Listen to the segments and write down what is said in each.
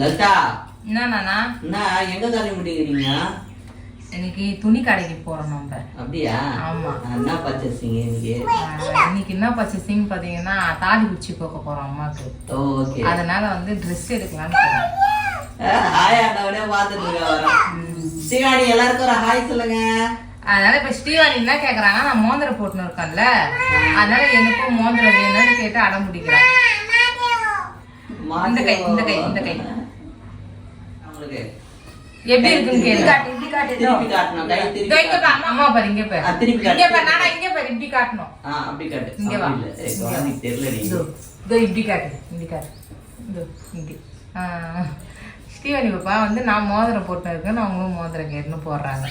லலிதா என்னண்ணா என்ன எங்க தர முடியுங்க இன்னைக்கு துணி கடைக்கு போறோம் நம்ம. அப்படியா? ஆமா. என்ன பர்ச்சேசிங்க இன்னைக்கு? இன்னைக்கு என்ன பர்ச்சேசிங் பாத்தீங்கன்னா தாலி குச்சி போக்க போறோம் அம்மாக்கு. ஓகே அதனால வந்து ட்ரெஸ் எடுக்கலாம்னு ஹாய் அண்ணாவனே பார்த்துட்டு இருக்க வரோம். சிவானி எல்லாருக்கும் ஒரு ஹாய் சொல்லுங்க. அதனால இப்ப ஸ்ரீவாணி என்ன கேக்குறாங்க நான் மோதிரம் போட்டுன்னு இருக்கேன்ல. அதனால எனக்கும் மோதிரம் வேணும்னு கேட்டு அடம் பிடிக்கிறேன். இந்த கை, இந்த கை, இந்த கை. உங்களுக்கு எப்படி இருக்குன்னு கேளு. திருப்பி காட்டணும் கை இதோ திருப்பி இங்க பாரு, அம்மா பாரு இங்க பாரு. ஆ, திருப்பி காட்டு. இங்க பாரு நானா இங்க பாரு இப்படி காட்டணும். ஆ அப்படி காட்டு. இங்க வா. அப்படி இல்ல. ஏய், குழந்தைக்கு தெரியல நீ இதோ இதோ இப்படி காட்டு இப்படி காட்டு. இதோ இப்படி ஆ. ஸ்ரீவாணி பாப்பா வந்து நான் மோதிரம் போட்டு இருக்கேன் அவங்களும் மோதிரம் கேட்டுன்னு போடுறாங்க.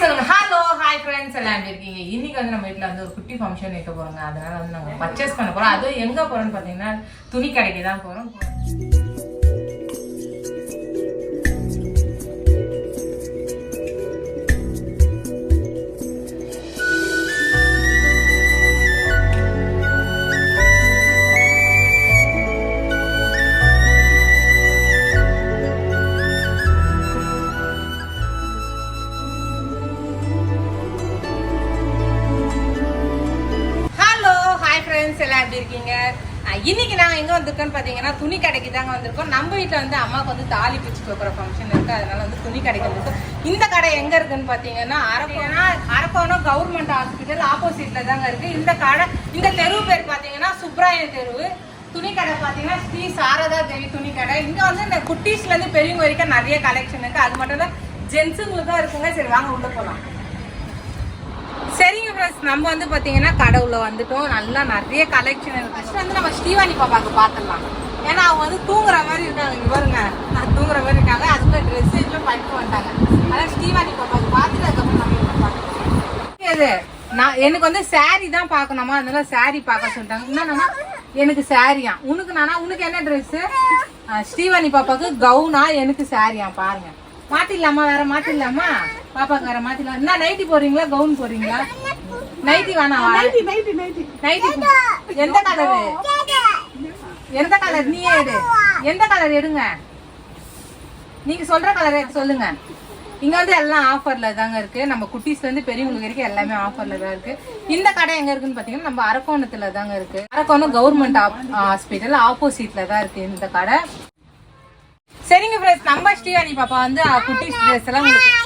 சொல்லுங்க. ஹலோ ஹாய் ஃப்ரெண்ட்ஸ் எல்லாம் எப்படி இருக்கீங்க? இன்னைக்கு வந்து நம்ம வீட்ல வந்து ஒரு குட்டி ஃபங்க்ஷன் வைக்க போறோங்க. அதனால வந்து நாங்க பர்ச்சேஸ் பண்ண போறோம். அதுவும் எங்க போறோம்னு பாத்தீங்கன்னா துணி கடைக்கு தான் போறோம். ஃப்ரெண்ட்ஸ் எல்லாம் எப்படி இருக்கீங்க? இன்னைக்கு நாங்கள் எங்கே வந்திருக்கோம்னு பார்த்தீங்கன்னா துணி கடைக்கு தாங்க வந்திருக்கோம். நம்ம வீட்டில் வந்து அம்மாவுக்கு வந்து தாலி பிச்சு வைக்கிற ஃபங்க்ஷன் இருக்குது அதனால வந்து துணி கடைக்கு வந்திருக்கோம். இந்த கடை எங்கே இருக்குன்னு பார்த்தீங்கன்னா அரக்கோனா அரக்கோணம் கவர்மெண்ட் ஹாஸ்பிட்டல் ஆப்போசிட்டில் தாங்க இருக்குது இந்த கடை இந்த தெரு பேர் பார்த்தீங்கன்னா சுப்ராய தெரு. துணி கடை பார்த்தீங்கன்னா ஸ்ரீ சாரதா தேவி துணி கடை. இங்கே வந்து இந்த குட்டீஸ்லேருந்து பெரியவங்க வரைக்கும் நிறைய கலெக்ஷன் இருக்குது அது மட்டும் இல்லை ஜென்ஸுங்களுக்கு தான் இருக்குங்க. சரி வாங்க உள்ளே போகலாம் நம்ம வந்து பார்த்தீங்கன்னா கடவுள வந்துட்டோம். நல்லா நிறைய கலெக்ஷன் இருக்கு. ஃபர்ஸ்ட் வந்து நம்ம ஸ்ரீவாணி பாப்பாக்கு பார்த்துடலாம். ஏன்னா அவங்க வந்து தூங்குற மாதிரி இருக்காங்க. இங்க பாருங்க. நான் தூங்குற மாதிரி இருக்காங்க. அதுக்குள்ள ட்ரெஸ் எல்லாம் பண்ணிட்டு வந்துட்டாங்க அதனால் ஸ்ரீவாணி பாப்பாக்கு பார்த்துட்டு அதுக்கப்புறம் நம்ம பார்க்கலாம். இது நான் எனக்கு வந்து சாரி தான் பார்க்கணுமா? அதனால சாரி பார்க்க சொல்லிட்டாங்க. என்னன்னா எனக்கு சாரியா உனக்கு நானா உனக்கு என்ன ட்ரெஸ் ஸ்ரீவாணி பாப்பாவுக்கு கவுனா எனக்கு சாரியா பாருங்க. மாத்திடலாமா? வேற மாத்திடலாமா? பாப்பாக்கு வேற மாத்திடலாம். என்ன நைட்டி போறீங்களா கவுன் போறீங்களா நைட்டி வேணாவா நைட்டி எந்த கலரு எந்த கலர் நீயே எடு. எந்த கலர் எடுங்க? நீங்க சொல்ற கலர் சொல்லுங்க. இங்க வந்து எல்லாம் ஆஃபர்ல தாங்க இருக்கு. நம்ம குட்டீஸ்ல இருந்து பெரியவங்களுக்கு வரைக்கும் எல்லாமே ஆஃபர்ல தான் இருக்கு. இந்த கடை எங்க இருக்குன்னு பாத்தீங்கன்னா நம்ம அரக்கோணத்துல தாங்க இருக்கு. அரக்கோணம் கவர்மெண்ட் ஹாஸ்பிட்டல் ஆப்போசிட்ல தான் இருக்கு இந்த கடை. சரிங்க ஃப்ரெண்ட்ஸ் நம்ம ஸ்ரீவாணி பாப்பா வந்து குட்டீஸ் ட்ரெஸ் எல்லாம் உங்களுக்கு.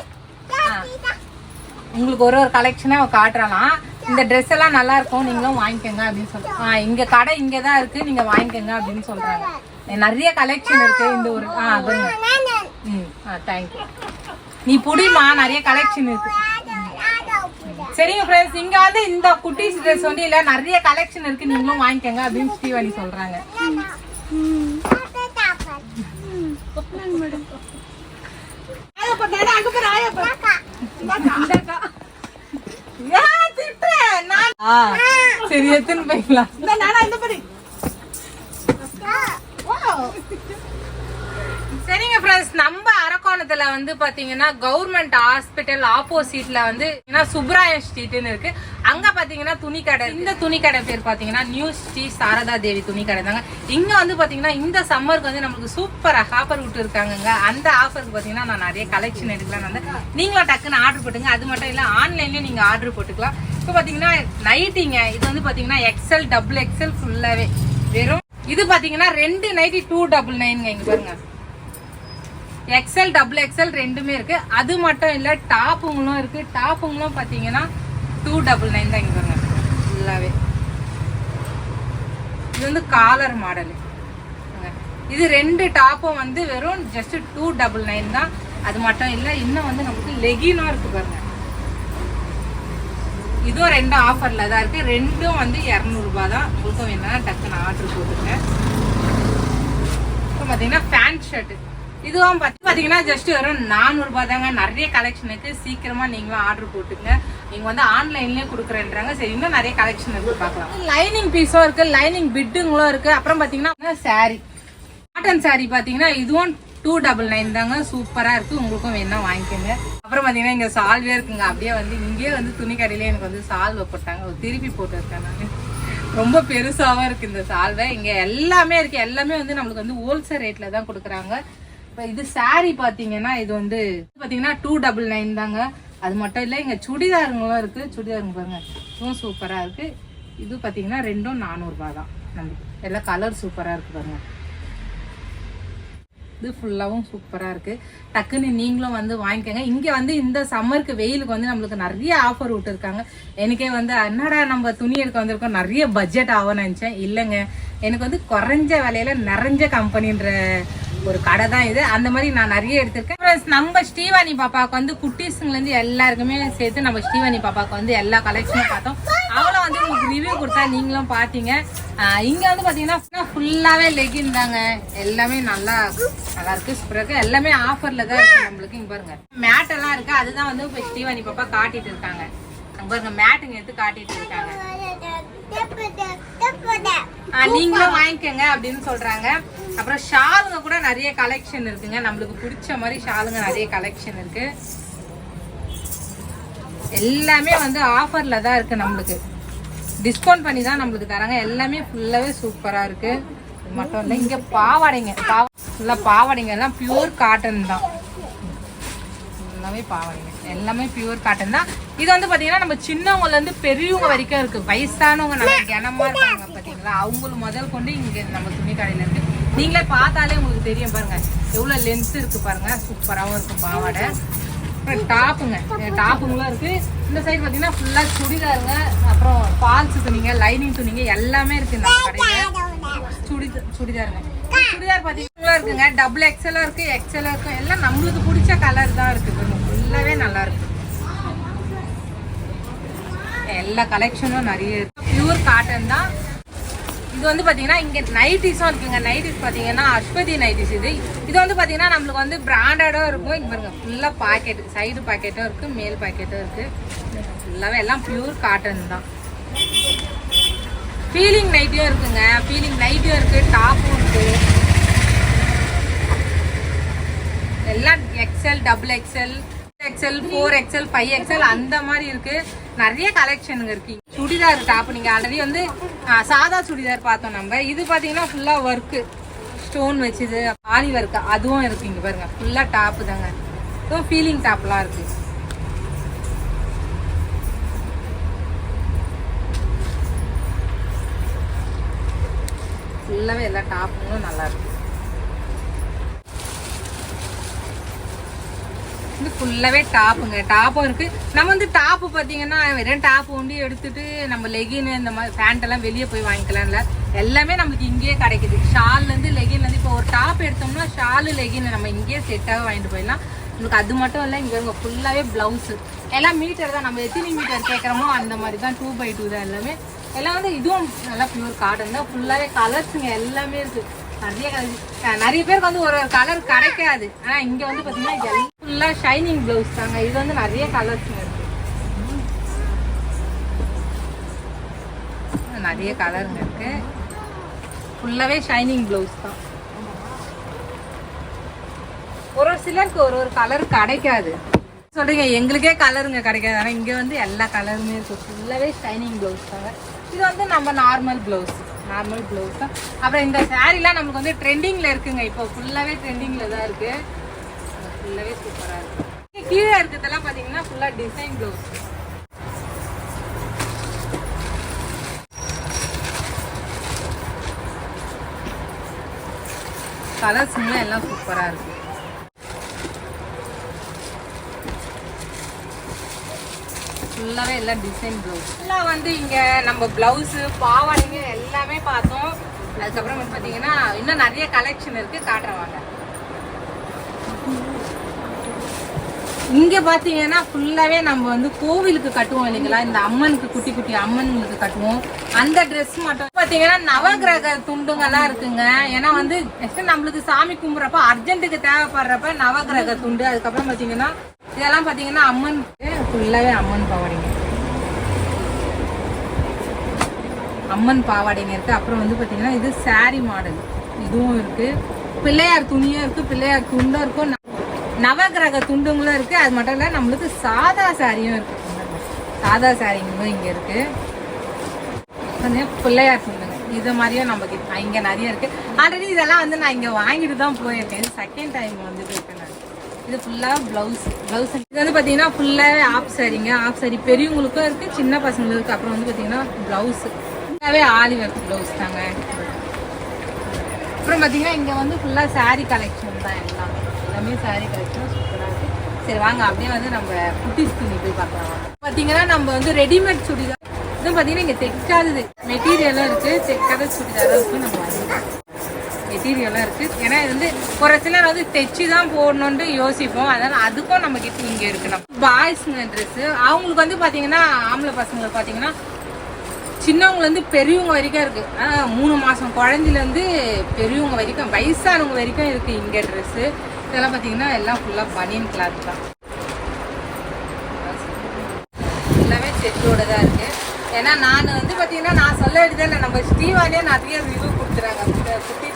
உங்களுக்கு ஒரு ஒரு கலெக்ஷனா அவ காட்டுறாலாம் இந்த ட்ரெஸ் எல்லாம் நல்லா இருக்கும் நீங்களும் வாங்கிக்கோங்க அப்படின்னு சொல்றாங்க இங்க கடை இங்க தான் இருக்கு நீங்க வாங்கிக்கோங்க அப்படின்னு சொல்றாங்க. நிறைய கலெக்ஷன் இருக்கு இந்த ஒரு ஆ அதுங்க ம் ஆ தேங்க்யூ நீ புடிமா நிறைய கலெக்ஷன் இருக்கு. சரிங்க ஃப்ரெண்ட்ஸ் இங்க வந்து இந்த குட்டீஸ் ட்ரெஸ் வந்து இல்ல நிறைய கலெக்ஷன் இருக்கு நீங்களும் வாங்கிக்கோங்க அப்படின்னு ஸ்ரீவாணி சொல்றாங்க. ஏன் திட்டுற? நான்- சரி எத்தனை போய்க்கலாம். சரிங்க ஃப்ரெண்ட்ஸ் நம்ம அரக்கோணத்துல வந்து பாத்தீங்கன்னா கவர்மெண்ட் ஹாஸ்பிட்டல் ஆப்போசிட்ல வந்து சுப்ராய ஸ்ட்ரீட்னு இருக்கு. அங்க பாத்தீங்கன்னா துணி கடை இந்த துணி கடை பேர் பாத்தீங்கன்னா நியூ ஸ்ரீ சாரதா தேவி துணி கடை தாங்க. இங்க வந்து பாத்தீங்கன்னா இந்த சம்மருக்கு வந்து நமக்கு சூப்பர் ஆஃபர் விட்டு இருக்காங்கங்க. அந்த ஆஃபருக்கு பாத்தீங்கன்னா நான் நிறைய கலெக்ஷன் எடுக்கலாம் வந்து நீங்களும் டக்குன்னு ஆர்டர் போட்டுங்க. அது மட்டும் இல்ல ஆன்லைன்லயும் நீங்க ஆர்டர் போட்டுக்கலாம். இப்போ பாத்தீங்கன்னா நைட்டிங்க இது வந்து பாத்தீங்கன்னா எக்ஸல் டபுள் எக்ஸல் ஃபுல்லாவே வெறும் இது பாத்தீங்கன்னா ரெண்டு நைட்டி டூ டபுள் நைன்ங்க இங்க பாருங்க. எக்ஸல் டபுள் எக்ஸல் ரெண்டுமே இருக்கு. அது மட்டும் இல்ல டாப்புங்களும் இருக்கு. டாப்புங்களும் பாத்தீங்கன்னா டூ டபுள் நைன் தான் இங்க பாருங்க. ஃபுல்லாவே இது வந்து காலர் மாடலு இது ரெண்டு டாப்பும் வந்து வெறும் ஜஸ்ட் டூ டபுள் நைன் தான். அது மட்டும் இல்லை இன்னும் வந்து நமக்கு லெகினும் இருக்கு பாருங்க. இதுவும் ரெண்டும் ஆஃபரில் தான் இருக்குது ரெண்டும் வந்து இரநூறுபா தான் உங்களுக்கும் வேணா டக்குன்னு ஆர்டர் போட்டுங்க இப்போ பார்த்தீங்கன்னா பேண்ட் ஷர்ட்டு இதுவும் பார்த்து பார்த்தீங்கன்னா ஜஸ்ட் வெறும் நானூறுபா தாங்க நிறைய கலெக்ஷன் இருக்குது சீக்கிரமாக நீங்களும் ஆர்டர் போட்டுங்க நீங்கள் வந்து ஆன்லைன்லேயே கொடுக்குறேன்றாங்க. சரி இன்னும் நிறைய கலெக்ஷன் இருக்குது பார்க்கலாம். லைனிங் பீஸும் இருக்குது லைனிங் பிட்டுங்களும் இருக்குது அப்புறம் பார்த்தீங்கன்னா saree. காட்டன் saree பார்த்தீங்கன்னா இதுவும் டூ டபுள் நைன் தாங்க. சூப்பராக இருக்குது உங்களுக்கும் வேணா வாங்கிக்கோங்க. அப்புறம் பார்த்தீங்கன்னா இங்கே சால்வே இருக்குங்க. அப்படியே வந்து இங்கேயே வந்து துணி கடையில எனக்கு வந்து சால்வை போட்டாங்க. திருப்பி போட்டு இருக்கேன் நான். ரொம்ப பெருசாகவும் இருக்குது இந்த சால்வை இங்கே எல்லாமே இருக்குது எல்லாமே வந்து நம்மளுக்கு வந்து ஹோல்சேல் ரேட்டில் தான் கொடுக்குறாங்க. இப்போ இது சாரீ பார்த்தீங்கன்னா இது வந்து பார்த்தீங்கன்னா டூ டபுள் நைன் தாங்க. அது மட்டும் இல்லை இங்கே சுடிதாருங்களும் இருக்குது சுடிதாருங்க பாருங்க. இதுவும் சூப்பராக இருக்குது இது பார்த்தீங்கன்னா ரெண்டும் நானூறுபா தான். நம்மளுக்கு எல்லாம் கலர் சூப்பராக இருக்குது பாருங்கள் இது ஃபுல்லாகவும் சூப்பராக இருக்குது டக்குன்னு நீங்களும் வந்து வாங்கிக்கோங்க. இங்கே வந்து இந்த சம்மருக்கு வெயிலுக்கு வந்து நம்மளுக்கு நிறைய ஆஃபர் விட்டுருக்காங்க. எனக்கே வந்து என்னடா நம்ம துணி எடுக்க வந்திருக்கோம்? நிறைய பட்ஜெட் ஆகும்னு நினச்சேன். இல்லைங்க. எனக்கு வந்து குறைஞ்ச விலையில நிறைஞ்ச கம்பெனின்ற ஒரு கடை தான் இது. அந்த மாதிரி நான் நிறைய எடுத்திருக்கேன். நம்ம ஸ்ரீவாணி பாப்பாவுக்கு வந்து குட்டீஸுங்கலேருந்து எல்லாருக்குமே சேர்த்து நம்ம ஸ்ரீவாணி பாப்பாவுக்கு வந்து எல்லா கலெக்ஷனும் பார்த்தோம். அவளும் வந்து உங்களுக்கு ரிவ்யூ கொடுத்தா நீங்களும் பார்த்தீங்க ஆஹ் இங்க வந்து பாத்தீங்கன்னா ஃபுல்லாவே லெகின் தாங்க. எல்லாமே நல்லா நல்லா இருக்கு. சூப்பரா இருக்கு. எல்லாமே ஆஃபர்ல தான் இருக்கு நம்மளுக்கு. இங்க பாருங்க. மேட் எல்லாம் இருக்கு. அதுதான் வந்து இப்ப ஸ்ரீவாணி பாப்பா காட்டிட்டு இருக்காங்க. அங்க பாருங்க மேட்டுங்க எடுத்து காட்டிட்டு இருக்காங்க. ஆஹ் நீங்களும் வாங்கிக்கோங்க அப்படின்னு சொல்றாங்க. அப்புறம் ஷாலுங்க கூட நிறைய கலெக்ஷன் இருக்குங்க. நம்மளுக்கு பிடிச்ச மாதிரி ஷாலுங்க நிறைய கலெக்ஷன் இருக்கு. எல்லாமே வந்து ஆஃபர்ல தான் இருக்கு நம்மளுக்கு. டிஸ்கவுண்ட் பண்ணி தான் நம்மளுக்கு தராங்க. எல்லாமே ஃபுல்லாகவே சூப்பராக இருக்குது மட்டும் இல்லை இங்கே பாவாடைங்க. பாவ ஃபுல்லா பாவாடைங்க. எல்லாம் பியூர் காட்டன் தான். ஃபுல்லாகவே பாவாடைங்க. எல்லாமே பியூர் காட்டன் தான். இது வந்து பார்த்தீங்கன்னா நம்ம சின்னவங்கலேருந்து பெரியவங்க வரைக்கும் இருக்கு. வயசானவங்க நம்ம கனமா இருக்காங்க பார்த்தீங்களா அவங்களும் முதல் கொண்டு இங்கே நம்ம துணி கடையில் இருக்கு நீங்களே பார்த்தாலே உங்களுக்கு தெரியும் பாருங்க. எவ்வளோ லென்த் இருக்குது பாருங்க. சூப்பராகவும் இருக்கும் பாவாடை. டாப்புங்க. டாப்புங்களும் இருக்கு. இந்த சைடு பாத்தீங்கன்னா ஃபுல்லா சுடிதாருங்க. அப்புறம் ஃபால்ஸ் துணிங்க லைனிங் துணிங்க எல்லாமே இருக்கு நம்ம கடையில. சுடி சுடிதாருங்க. சுடிதார் பாத்தீங்கன்னா இருக்குங்க. டபுள் எக்ஸலா இருக்கு எக்ஸலா இருக்கு. எல்லாம் நம்மளுக்கு பிடிச்ச கலர் தான் இருக்கு. ஃபுல்லாவே நல்லா இருக்கு. எல்லா கலெக்ஷனும் நிறைய இருக்கு. பியூர் காட்டன் தான். இது வந்து பார்த்தீங்கன்னா இங்கே நைட்டிஸும் இருக்குங்க. நைட்டிஸ் பார்த்தீங்கன்னா அஸ்வதி நைட்டிஸ் இது. இது வந்து பார்த்தீங்கன்னா நம்மளுக்கு வந்து பிராண்டடும் இருக்கும். இங்கே பாருங்க ஃபுல்லாக பாக்கெட் சைடு பாக்கெட்டும் இருக்குது மேல் பாக்கெட்டும் இருக்கு. ஃபுல்லாகவே எல்லாம் பியூர் காட்டன் தான். ஃபீலிங் நைட்டியும் இருக்குங்க. ஃபீலிங் நைட்டியும் இருக்குது டாப்பும் இருக்குது எல்லாம் XL double XL XL four XL five XL அந்த மாதிரி இருக்குது நிறைய கலெக்ஷனுங்க இருக்கீங்க சுடிதார் டாப் நீங்க ஆல்ரெடி வந்து சாதா சுடிதார் பார்த்தோம் நம்ம. இது பாத்தீங்கன்னா ஃபுல்லா ஒர்க்கு ஸ்டோன் வச்சது ஆலி ஒர்க் அதுவும் இருக்கு இங்க பாருங்க. ஃபுல்லா டாப் தாங்க. இதுவும் ஃபீலிங் டாப்லாம் இருக்கு. ஃபுல்லாவே எல்லா டாப்புங்களும் நல்லா இது ஃபுல்லாகவே டாப்புங்க டாப்பும் இருக்குது நம்ம வந்து டாப்பு பார்த்தீங்கன்னா வெறும் டாப் ஒண்டி எடுத்துட்டு நம்ம லெகின் இந்த மாதிரி பேண்ட்டெல்லாம் வெளியே போய் வாங்கிக்கலாம்ல. எல்லாமே நம்மளுக்கு இங்கேயே கிடைக்குது. ஷால்லேருந்து லெகின்லேருந்து இப்போ ஒரு டாப் எடுத்தோம்னா ஷாலு லெகின் நம்ம இங்கேயே செட்டாக வாங்கிட்டு போயிடலாம். உங்களுக்கு அது மட்டும் இல்லை இங்கே இருக்க ஃபுல்லாகவே ப்ளவுஸு எல்லாம் மீட்டர் தான். நம்ம எத்தனை மீட்டர் கேட்குறோமோ அந்த மாதிரி தான் டூ பை டூ தான் எல்லாமே. எல்லாம் வந்து இதுவும் நல்லா பியூர் காட்டன் தான். ஃபுல்லாகவே கலர்ஸுங்க எல்லாமே இருக்குது நிறைய நிறைய பேருக்கு வந்து ஒரு ஒரு கலர் கிடைக்காது. ஆனால் இங்கே வந்து பார்த்தீங்கன்னா ஃபுல்லாக ஷைனிங் ப்ளவுஸ் தாங்க. இது வந்து நிறைய கலர்ஸுங்க இருக்கு. நிறைய கலருங்க இருக்கு. ஃபுல்லாகவே ஷைனிங் ப்ளவுஸ் தான். ஒரு ஒரு சிலருக்கு ஒரு ஒரு கலர் கிடைக்காது. சொல்றீங்க எங்களுக்கே கலருங்க கிடைக்காது. ஆனால் இங்கே வந்து எல்லா கலருமே இருக்கும் ஃபுல்லாகவே ஷைனிங் ப்ளவுஸ் தாங்க. இது வந்து நம்ம நார்மல் ப்ளவுஸ் நார்மல் ப்ளவுஸ் தான் அப்புறம் இந்த சாரீலாம் நமக்கு வந்து ட்ரெண்டிங்கில் இருக்குங்க. இப்போ ஃபுல்லாகவே ட்ரெண்டிங்கில் தான் இருக்குது ஃபுல்லாகவே சூப்பராக இருக்குது கீழே இருக்கிறதெல்லாம் பார்த்தீங்கன்னா ஃபுல்லாக டிசைன் ப்ளவுஸ் கலர்ஸ்லாம் எல்லாம் சூப்பராக இருக்குது ஃபுல்லாகவே எல்லாம் டிசைன் ப்ளவுஸ் ஃபுல்லாக வந்து இங்கே நம்ம ப்ளவுஸு பாவாடைங்க எல்லாமே பார்த்தோம். அதுக்கப்புறம் வந்து பார்த்தீங்கன்னா இன்னும் நிறைய கலெக்ஷன் இருக்குது காட்டுறவாங்க இங்கே பார்த்தீங்கன்னா ஃபுல்லாகவே நம்ம வந்து கோவிலுக்கு கட்டுவோம் இல்லைங்களா? இந்த அம்மனுக்கு குட்டி குட்டி அம்மனுக்கு கட்டுவோம். அந்த ட்ரெஸ் மட்டும். பார்த்தீங்கன்னா நவகிரக துண்டுங்கெல்லாம் இருக்குங்க. ஏன்னா வந்து next நம்மளுக்கு சாமி கும்பிட்றப்ப அர்ஜென்ட்டுக்கு தேவைப்படுறப்ப நவகிரக துண்டு. அதுக்கப்புறம் பார்த்தீங்கன்னா இதெல்லாம் பார்த்தீங்கன்னா அம்மனுக்கு ஃபுல்லாகவே அம்மன் பாவாடைங்க அம்மன் பாவாடைங்க இருக்கு அப்புறம் வந்து பார்த்தீங்கன்னா இது சாரி மாடல் இதுவும் இருக்கு. பிள்ளையார் துணியும் இருக்கு. பிள்ளையார் துண்டும் இருக்கும் நவகிரக துண்டுங்களும் இருக்கு. அது மட்டும் இல்லை நம்மளுக்கு சாதா சாரியும் இருக்கு. சாதா சாரிங்களும் இங்கே இருக்கு. பிள்ளையார் துண்டுங்க. இது மாதிரியும் நம்ம இங்கே நிறைய இருக்கு. ஆல்ரெடி இதெல்லாம் வந்து நான் இங்கே வாங்கிட்டு தான் போயிருக்கேன். செகண்ட் டைம் வந்துட்டு இருக்கேன் இது ஃபுல்லாக ப்ளவுஸ் ப்ளவுஸ் இது வந்து பார்த்தீங்கன்னா ஃபுல்லாகவே ஆஃப் சாரிங்க ஆஃப் சாரி பெரியவங்களுக்கும் இருக்குது சின்ன பசங்களுக்கு இருக்குது அப்புறம் வந்து பார்த்தீங்கன்னா ப்ளவுஸ் ஃபுல்லாகவே ஆலி ஒர்க் ப்ளவுஸ் தாங்க. அப்புறம் பார்த்தீங்கன்னா இங்கே வந்து ஃபுல்லாக saree கலெக்ஷன் தான் எல்லாமே. எல்லாமே சாரீ கலெக்ஷன் சூப்பராக இருக்குது சரி வாங்க. அப்படியே வந்து நம்ம குட்டிஸ் துணி போய் பார்க்கலாம். பார்த்தீங்கன்னா நம்ம வந்து ரெடிமேட் சுடிதார். இதுவும் பார்த்தீங்கன்னா இங்கே தைக்காதது. மெட்டீரியலும் இருக்குது தைக்காத சுடிதாரும் இருக்குது நம்ம வாங்கிக்கலாம் மெட்டீரியலாக இருக்குது ஏன்னா இது வந்து ஒரு சிலர் வந்து தைச்சி தான் போடணுன்ட்டு யோசிப்போம். அதனால் அதுக்கும் நம்ம கிட்ட இங்கே இருக்கணும் பாய்ஸுங்க ட்ரெஸ்ஸு அவங்களுக்கு வந்து பார்த்தீங்கன்னா ஆம்பளை பசங்களுக்கு பார்த்தீங்கன்னா சின்னவங்கலேருந்து பெரியவங்க வரைக்கும் இருக்குது ஆனால் மூணு மாதம் குழந்தைலேருந்து பெரியவங்க வரைக்கும் வயசானவங்க வரைக்கும் இருக்குது இங்கே ட்ரெஸ்ஸு இதெல்லாம் பார்த்தீங்கன்னா எல்லாம் ஃபுல்லாக பனியன் கிளாத் தான். எல்லாமே செட்டோட தான் இருக்குது ஏன்னா நான் வந்து பார்த்தீங்கன்னா நான் சொல்ல வேண்டியதில்லை நம்ம ஸ்ரீவானே நிறைய ரிவ்யூ கொடுத்துறாங்க. குட்டி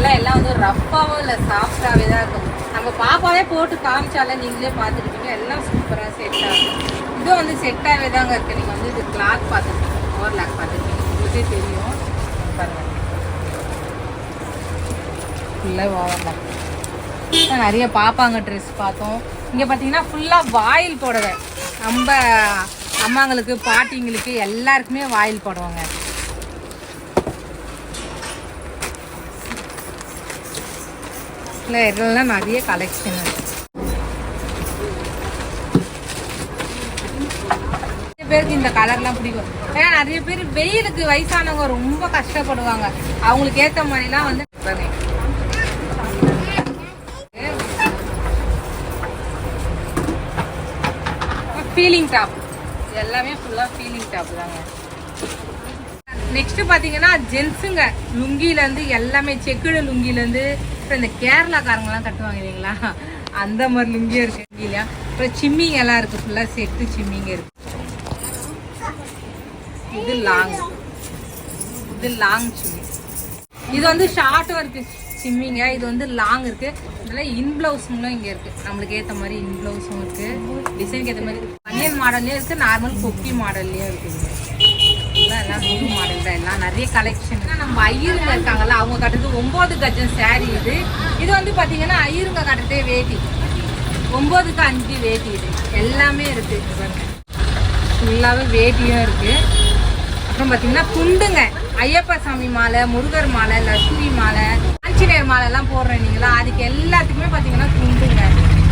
dress எல்லாம். வந்து ரஃப்பாகவும் இல்லை சாஃப்டாகவே தான் இருக்கும். நம்ம பாப்பாவே போட்டு காமிச்சால நீங்களே பார்த்துருக்கீங்க எல்லாம் சூப்பராக செட் ஆகும் இதுவும் வந்து செட்டாகவே தாங்க இருக்குது நீங்கள் வந்து இது கிளாத் பார்த்துருக்கீங்க ஓவர் லாக் பார்த்துருக்கீங்க உங்களுக்கே தெரியும். பாருங்கள் ஃபுல்லாக ஓவர் நிறைய பாப்பாங்க ட்ரெஸ் பார்த்தோம். இங்கே பார்த்தீங்கன்னா ஃபுல்லாக வாயில் போடுவேன் நம்ம அம்மாங்களுக்கு பாட்டிங்களுக்கு எல்லாருக்குமே வாயில் போடுவாங்க. இல்லை இதெல்லாம் நிறைய கலெக்ஷன் நிறைய பேருக்கு இந்த கலர்லாம் பிடிக்கும். ஏன்னா நிறைய பேர் வெயிலுக்கு வயசானவங்க ரொம்ப கஷ்டப்படுவாங்க. அவங்களுக்கு ஏற்ற மாதிரிலாம் வந்து ஃபீலிங் டாப் எல்லாமே ஃபுல்லாக ஃபீலிங் டாப் தாங்க. நெக்ஸ்ட் பார்த்தீங்கன்னா ஜென்ஸுங்க லுங்கிலேருந்து எல்லாமே செக்குடு லுங்கிலேருந்து அப்புறம் இந்த கேரளாக்காரங்கெல்லாம் கட்டுவாங்க இல்லைங்களா? அந்த மாதிரி லுங்கியும் இருக்குது லுங்கிலையா அப்புறம் சிம்மிங் எல்லாம் இருக்குது ஃபுல்லாக செட்டு சிம்மிங்க இருக்கு. இது லாங் இது லாங் சிம்மி இது வந்து ஷார்ட்டும் இருக்கு சிம்மிங்க இது வந்து லாங் இருக்கு. இதில் இன் பிளவுஸுங்களும் இங்கே இருக்கு. நம்மளுக்கு ஏற்ற மாதிரி இன் பிளவுஸும் இருக்கு. டிசைனுக்கு ஏற்ற மாதிரி பனியன் மாடல்லையும் இருக்கு. நார்மல் கொக்கி மாடல்லையும் இருக்குது இங்க. எல்லாம் நியூ மாடல் எல்லாம். நிறைய கலெக்ஷன் நம்ம ஐயருங்க இருக்காங்கல்ல அவங்க கட்டுறது ஒன்பது கஜம் சேரீ இது. இது வந்து பார்த்தீங்கன்னா ஐயருங்க கட்டுறதே வேட்டி. ஒம்போதுக்கு அஞ்சு வேட்டி இது. எல்லாமே இருக்கு ஃபுல்லாகவே வேட்டியும் இருக்கு. அப்புறம் பார்த்தீங்கன்னா துண்டுங்க ஐயப்ப சாமி மாலை முருகர் மாலை லட்சுமி மாலை ஆஞ்சநேயர் மாலை எல்லாம் போடுறோம் இல்லைங்களா? அதுக்கு எல்லாத்துக்குமே பார்த்தீங்கன்னா துண்டுங்க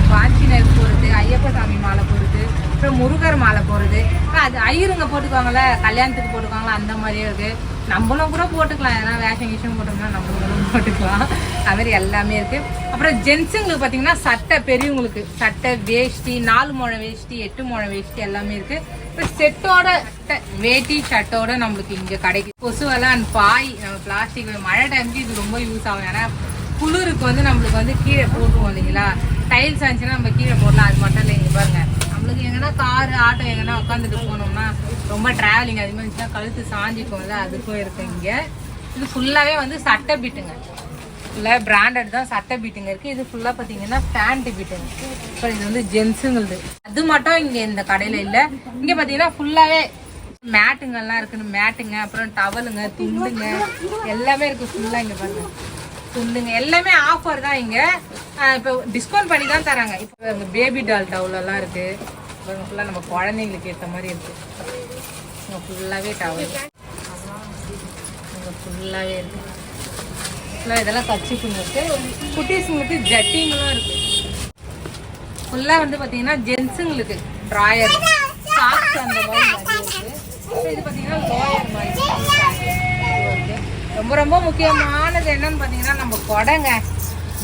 இப்போ ஆஞ்சநேயர் போடுறது ஐயப்ப சாமி மாலை பொறுத்து அப்புறம் முருகர் மாலை போடுறது. அப்புறம் அது ஐயருங்க போட்டுக்குவாங்கல்ல கல்யாணத்துக்கு போட்டுக்குவாங்களா அந்த மாதிரியே இருக்குது நம்மளும் கூட போட்டுக்கலாம். ஏன்னா வேஷம் விஷயம் போட்டோம்னா நம்மளும் போட்டுக்கலாம். அது மாதிரி எல்லாமே இருக்குது அப்புறம் ஜென்ஸுங்களுக்கு பார்த்தீங்கன்னா சட்டை பெரியவங்களுக்கு சட்டை வேஷ்டி நாலு முழம் வேஷ்டி எட்டு முழம் வேஷ்டி எல்லாமே இருக்குது இப்போ செட்டோட வேட்டி ஷர்ட்டோட நம்மளுக்கு இங்கே கிடைக்கும் கொசுவெல்லாம் அண்ட் பாய் நம்ம பிளாஸ்டிக் மழை டைமுக்கு இது ரொம்ப யூஸ் ஆகும். ஏன்னா குளிருக்கு வந்து நம்மளுக்கு வந்து கீழே போட்டுருவோம் இல்லைங்களா? டைல்ஸ் ஆச்சுன்னா நம்ம கீழே போடலாம். அது மட்டும் இல்லை இங்கே பாருங்கள் நம்மளுக்கு எங்கன்னா காரு ஆட்டோ எங்கன்னா உட்காந்துட்டு போனோம்னா ரொம்ப டிராவலிங் அதிகமாக இருந்துச்சுன்னா கழுத்து சாஞ்சிக்கும்ல அதுக்கும் இருக்கு இங்க. இது ஃபுல்லாவே வந்து சட்டை பீட்டுங்க ஃபுல்லாக பிராண்டட் தான் சட்டை பீட்டுங்க இருக்கு. இது ஃபுல்லாக பார்த்தீங்கன்னா பேண்ட் பீட்டுங்க இப்போ இது வந்து ஜென்ஸுங்களுது அது மட்டும் இங்கே இந்த கடையில் இல்லை. இங்கே பார்த்தீங்கன்னா ஃபுல்லாகவே மேட்டுங்கள்லாம் இருக்குன்னு மேட்டுங்க அப்புறம் டவலுங்க துண்டுங்க எல்லாமே இருக்கு ஃபுல்லாக இங்கே பாருங்க. துண்டுங்க எல்லாமே ஆஃபர் தான் இங்கே. இப்போ டிஸ்கவுண்ட் பண்ணி தான் தராங்க. இப்போ பேபி டால் டவுலெல்லாம் இருக்கு. ஃபுல்லாக நம்ம குழந்தைங்களுக்கு ஏற்ற மாதிரி இருக்கு. இங்கே ஃபுல்லாகவே டவுல் இங்கே ஃபுல்லாகவே இருக்கு. ஃபுல்லாக இதெல்லாம் கச்சிப்புங்க இருக்கு குட்டீஸுங்களுக்கு ஜட்டிங்களும் இருக்கு. ஃபுல்லாக வந்து பார்த்தீங்கன்னா ஜென்ஸுங்களுக்கு ட்ராயர் சாக்ஸ் அந்த மாதிரி இருக்கு. இது பார்த்தீங்கன்னா லோயர் மாதிரி ரொம்ப ரொம்ப முக்கியமானது என்னன்னு பார்த்தீங்கன்னா நம்ம கொடைங்க.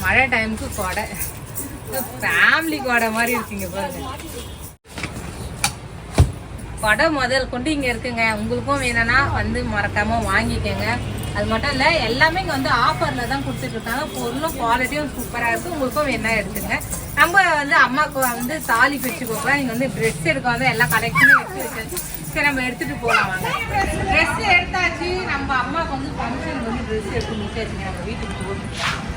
மழை டைமுக்கு கொடை. ஃபேமிலி கொடை மாதிரி இருக்குங்க பாருங்க. கொடை முதல் கொண்டு இங்கே இருக்குங்க. உங்களுக்கும் வேணும்னா வந்து மறக்காமல் வாங்கிக்கோங்க. அது மட்டும் இல்லை எல்லாமே இங்கே வந்து ஆஃபரில் தான் கொடுத்துட்ருக்காங்க பொருளும் குவாலிட்டியும் சூப்பராக இருக்குது உங்களுக்கும் வேணா எடுத்துங்க நம்ம வந்து அம்மாவுக்கு வந்து தாலி பிரிச்சு கொடுக்குறோம் இங்கே வந்து ட்ரெஸ் எடுக்க வந்து எல்லா கலெக்ஷனும் எடுத்து வச்சு சரி நம்ம எடுத்துட்டு போகலாம் வாங்க. ட்ரெஸ் எடுத்தாச்சு. நம்ம அம்மாவுக்கு வந்து ஃபங்க்ஷனுக்கு வந்து ட்ரெஸ் எடுத்து முடிச்சாச்சுங்க. நம்ம வீட்டுக்கு போகணும்